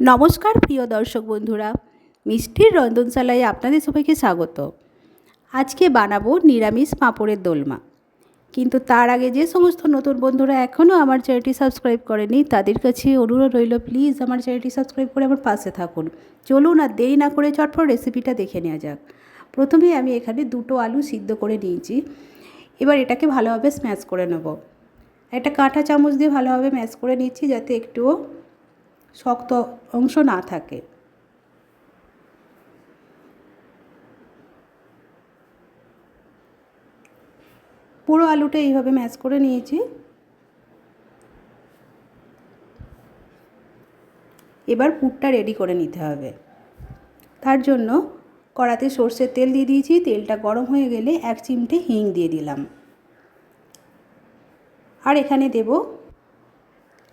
নমস্কার প্রিয় দর্শক বন্ধুরা, মিষ্টির রন্ধনশালায় আপনাদের সবাইকে স্বাগত। আজকে বানাবো নিরামিষ পাঁপড়ের দোলমা। কিন্তু তার আগে যে সমস্ত নতুন বন্ধুরা এখনও আমার চ্যানেলটি সাবস্ক্রাইব করেনি, তাদের কাছে অনুরোধ রইল, প্লিজ আমার চ্যানেলটি সাবস্ক্রাইব করে আমার পাশে থাকুন। চলুন আর দেরি না করে চটপট রেসিপিটা দেখে নেওয়া যাক। প্রথমে আমি এখানে দুটো আলু সিদ্ধ করে নিয়েছি। এবার এটাকে ভালোভাবে স্ম্যাশ করে নেব। একটা কাঁটা চামচ দিয়ে ভালোভাবে ম্যাশ করে নিচ্ছি, যাতে একটুও শক্ত অংশ না থাকে। পুরো আলুটা এইভাবে ম্যাশ করে নিয়েছি। এবার পুরটা রেডি করে নিতে হবে। তার জন্য কড়াতে সর্ষের তেল দিয়ে দিয়েছি। তেলটা গরম হয়ে গেলে এক চিমটে হিং দিয়ে দিলাম। আর এখানে দেব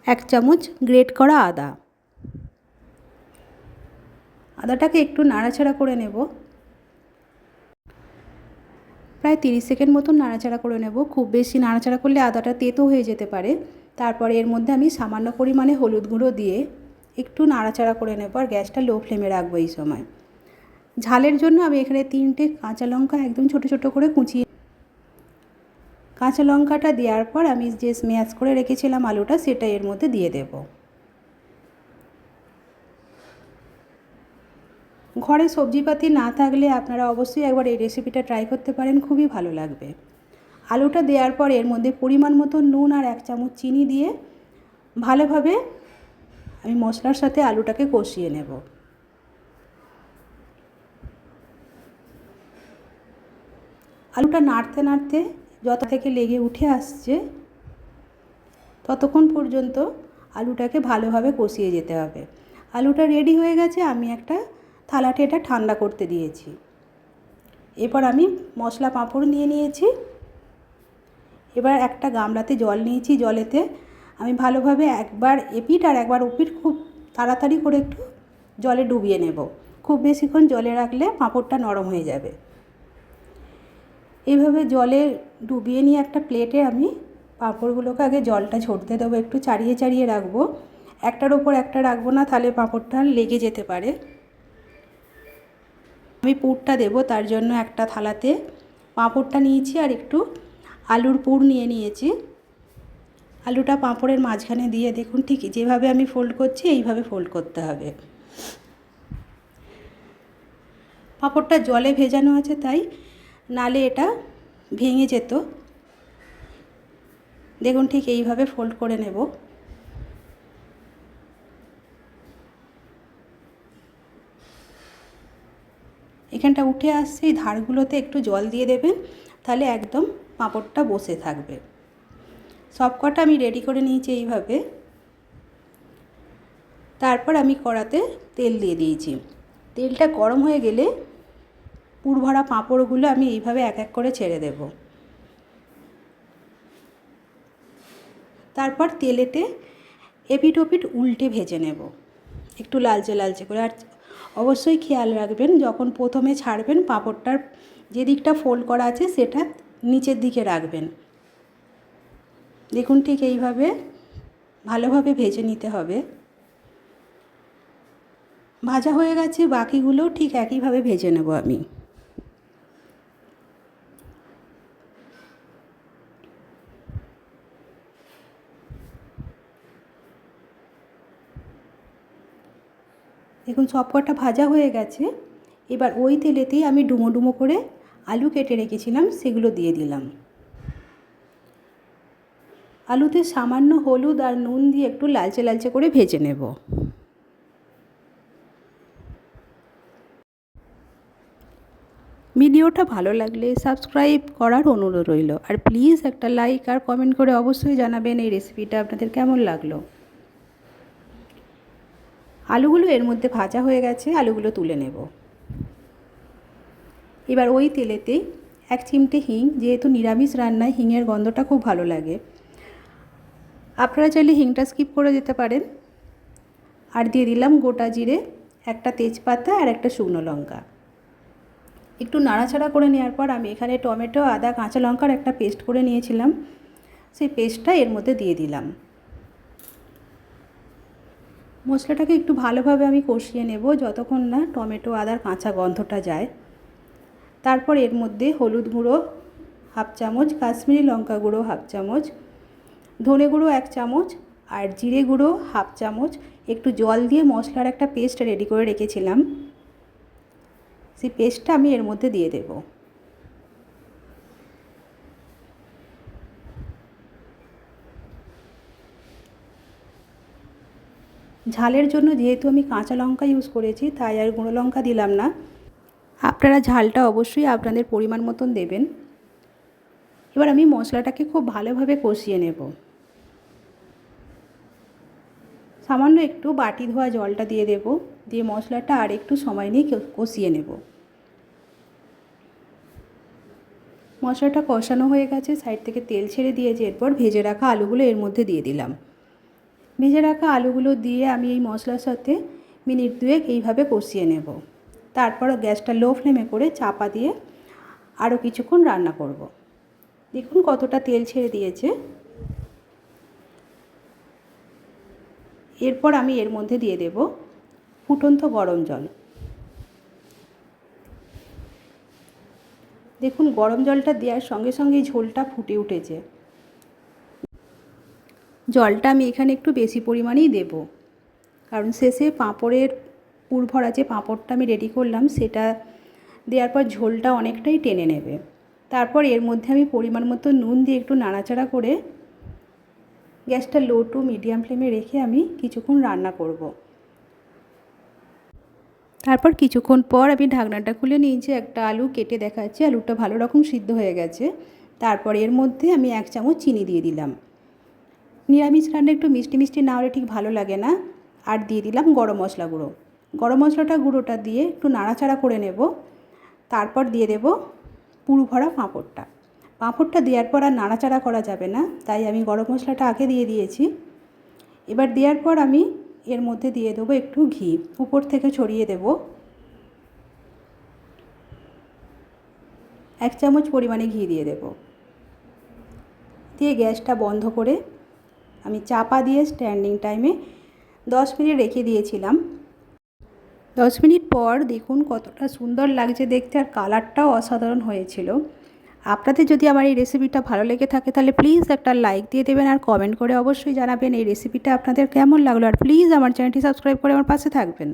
এক চামচ গ্রেট করা আদা। আদাটাকে একটু নাড়াচাড়া করে নেব। প্রায় তিরিশ সেকেন্ড মতন নাড়াচাড়া করে নেব। খুব বেশি নাড়াচাড়া করলে আদাটা তেতো হয়ে যেতে পারে। তারপরে এর মধ্যে আমি সামান্য পরিমাণে হলুদ গুঁড়ো দিয়ে একটু নাড়াচাড়া করে নেব আর গ্যাসটা লো ফ্লেমে রাখব এই সময়। ঝালের জন্য আমি এখানে তিনটে কাঁচা লঙ্কা একদম ছোটো ছোটো করে কুচিয়ে কাঁচা লঙ্কাটা দেওয়ার পর আমি যে স্ম্যাশ করে রেখেছিলাম আলুটা সেটা এর মধ্যে দিয়ে দেবো। ঘরে সবজিপাতি না থাকলে আপনারা অবশ্যই একবার এই রেসিপিটা ট্রাই করতে পারেন, খুবই ভালো লাগবে। আলুটা দেওয়ার পর এর মধ্যে পরিমাণ মতো নুন আর এক চামচ চিনি দিয়ে ভালোভাবে আমি মশলার সাথে আলুটাকে কষিয়ে নেব। আলুটা নাড়তে নাড়তে যত থেকে লেগে উঠে আসছে, ততক্ষণ পর্যন্ত আলুটাকে ভালোভাবে কষিয়ে যেতে হবে। আলুটা রেডি হয়ে গেছে, আমি একটা থালাতে এটা ঠান্ডা করতে দিয়েছি। এরপর আমি মশলা পাঁপড় নিয়ে নিয়েছি। এবার একটা গামলাতে জল নিয়েছি, জলেতে আমি ভালোভাবে একবার এপিট আর একবার ওপিট খুব তাড়াতাড়ি করে একটু জলে ডুবিয়ে নেব। খুব বেশিক্ষণ জলে রাখলে পাঁপড়টা নরম হয়ে যাবে। এইভাবে জলে ডুবিয়ে নিয়ে একটা প্লেটে আমি পাঁপড়গুলোকে আগে জলটা ঝরতে দেবো, একটু চাড়িয়ে চাড়িয়ে রাখব। একটার ওপর একটা রাখব না, তাহলে পাঁপড়টা লেগে যেতে পারে। আমি পুরটা দেব, তার জন্য একটা থালাতে। পাঁপড়টা নিয়েছি আর একটু আলুর পুর নিয়ে নিয়েছি। আলুটা পাঁপড়ের মাঝখানে দিয়ে দেখুন, ঠিক যেভাবে আমি ফোল্ড করছি, এইভাবে ফোল্ড করতে হবে। পাঁপড়টা জলে ভেজানো আছে, তাই নালে এটা ভেঙে যেত। দেখুন, ঠিক এইভাবে ফোল্ড করে নেব। এখানটা উঠে আসছে, এই ধারগুলোতে একটু জল দিয়ে দেবেন, তাহলে একদম পাঁপড়টা বসে থাকবে। সব কটা আমি রেডি করে নিয়েছি এইভাবে। তারপর আমি কড়াতে তেল দিয়ে দিয়েছি। তেলটা গরম হয়ে গেলে পুর ভরা পাঁপড়গুলো আমি এইভাবে এক এক করে ছেড়ে দেব। তারপর তেলেতে এপিট ওপিট উল্টে ভেজে নেব। একটু লালচে লালচে করে। আর অবশ্যই খেয়াল রাখবেন, যখন প্রথমে ছাড়বেন পাঁপড়টার যে দিকটা ফোল্ড করা আছে সেটা নিচের দিকে রাখবেন। দেখুন ঠিক এইভাবে ভালোভাবে ভেজে নিতে হবে। ভাজা হয়ে গেছে বাকিগুলোও ঠিক একইভাবে ভেজে নেব আমি। দেখুন সব কটা ভাজা হয়ে গেছে। এবার ওই তেলেতেই আমি ডুমো ডুমো করে আলু কেটে রেখেছিলাম, সেগুলো দিয়ে দিলাম। আলুতে সামান্য হলুদ আর নুন দিয়ে একটু লালচে লালচে করে ভেজে নেব। ভিডিওটা ভালো লাগলে সাবস্ক্রাইব করার অনুরোধ রইল। আর প্লিজ একটা লাইক আর কমেন্ট করে অবশ্যই জানাবেন এই রেসিপিটা আপনাদের কেমন লাগল। আলুগুলো এর মধ্যে ভাজা হয়ে গেছে, আলুগুলো তুলে নেব। এবার ওই তেলেতেই এক চিমটে হিং, যেহেতু নিরামিষ রান্নায় হিংয়ের গন্ধটা খুব ভালো লাগে। আপনারা চাইলে হিংটা স্কিপ করে দিতে পারেন। আর দিয়ে দিলাম গোটা জিরে, একটা তেজপাতা আর একটা শুকনো লঙ্কা। একটু নাড়াচাড়া করে নেওয়ার পর আমি এখানে টমেটো, আদা, কাঁচা লঙ্কার একটা পেস্ট করে নিয়েছিলাম। সেই পেস্টটা এর মধ্যে দিয়ে দিলাম। মশলাটাকে একটু ভালোভাবে আমি কষিয়ে নেব যতক্ষণ না টমেটো, আদার কাঁচা গন্ধটা যায়। তারপর এর মধ্যে হলুদ গুঁড়ো হাফ চামচ, কাশ্মীরি লঙ্কা গুঁড়ো হাফ চামচ, ধনে গুঁড়ো এক চামচ আর জিরে গুঁড়ো হাফ চামচ। একটু জল দিয়ে মশলার একটা পেস্ট রেডি করে রেখেছিলাম। সেই পেস্টটা আমি এর মধ্যে দিয়ে দেব। ঝালের জন্য যেহেতু আমি কাঁচা লঙ্কা ইউজ করেছি, তাই আর গুঁড়ো লঙ্কা দিলাম না। আপনারা ঝালটা অবশ্যই আপনাদের পরিমাণ মতন দেবেন। এবার আমি মশলাটাকে খুব ভালোভাবে কষিয়ে নেব। সামান্য একটু বাটি ধোয়া জলটা দিয়ে দেব, দিয়ে মশলাটা আর একটু সময় নিয়ে কষিয়ে নেব। মশলাটা কষানো হয়ে গেছে, সাইড থেকে তেল ছেড়ে দিয়েছে, এরপর ভেজে রাখা আলুগুলো এর মধ্যে দিয়ে দিলাম। ভেজে রাখা আলুগুলো দিয়ে আমি এই মশলার সাথে মিনিট দুয়েক এইভাবে কষিয়ে নেব। তারপর গ্যাসটা লো ফ্লেমে করে চাপা দিয়ে আরও কিছুক্ষণ রান্না করব। দেখুন কতটা তেল ছেড়ে দিয়েছে। এরপর আমি এর মধ্যে দিয়ে দেব ফুটন্ত গরম জল। দেখুন গরম জলটা দেওয়ার সঙ্গে সঙ্গে ঝোলটা ফুটে উঠেছে। জলটা আমি এখানে একটু বেশি পরিমাণেই দেব। কারণ শেষে পাঁপড়ের পুর ভরা যে পাঁপড়টা আমি রেডি করলাম, সেটা দেওয়ার পর ঝোলটা অনেকটাই টেনে নেবে। তারপর এর মধ্যে আমি পরিমাণ মতো নুন দিয়ে একটু নাড়াচাড়া করে গ্যাসটা লো টু মিডিয়াম ফ্লেমে রেখে আমি কিছুক্ষণ রান্না করব। তারপর কিছুক্ষণ পর আমি ঢাকনাটা খুলে নিয়েছি একটা আলু কেটে দেখাচ্ছি, আলুটা ভালো রকম সিদ্ধ হয়ে গেছে। তারপর এর মধ্যে আমি এক চামচ চিনি দিয়ে দিলাম। নিরামিষ রান্না একটু মিষ্টি মিষ্টি না হলে ঠিক ভালো লাগে না। আর দিয়ে দিলাম গরম মশলা গুঁড়ো। গরম মশলাটা গুঁড়োটা দিয়ে একটু নাড়াচাড়া করে নেব। তারপর দিয়ে দেব পুরু ভরা পাঁপড়টা। পাঁপড়টা দেওয়ার পর আর নাড়াচাড়া করা যাবে না, তাই আমি গরম মশলাটা আগে দিয়ে দিয়েছি। এবার দেওয়ার পর আমি এর মধ্যে দিয়ে দেবো একটু ঘি, উপর থেকে ছড়িয়ে দেব। এক চামচ পরিমাণে ঘি দিয়ে দেব। দিয়ে গ্যাসটা বন্ধ করে আমি চাপা দিয়ে স্ট্যান্ডিং টাইমে দশ মিনিট রেখে দিয়েছিলাম। দশ মিনিট পর দেখুন কতটা সুন্দর লাগছে দেখতে আর কালারটাও অসাধারণ হয়েছিল। আপনাদের যদি আমার এই রেসিপিটা ভালো লেগে থাকে তাহলে প্লিজ একটা লাইক দিয়ে দেবেন আর কমেন্ট করে অবশ্যই জানাবেন এই রেসিপিটা আপনাদের কেমন লাগল। আর প্লিজ আমার চ্যানেলটি সাবস্ক্রাইব করে আমার পাশে থাকবেন।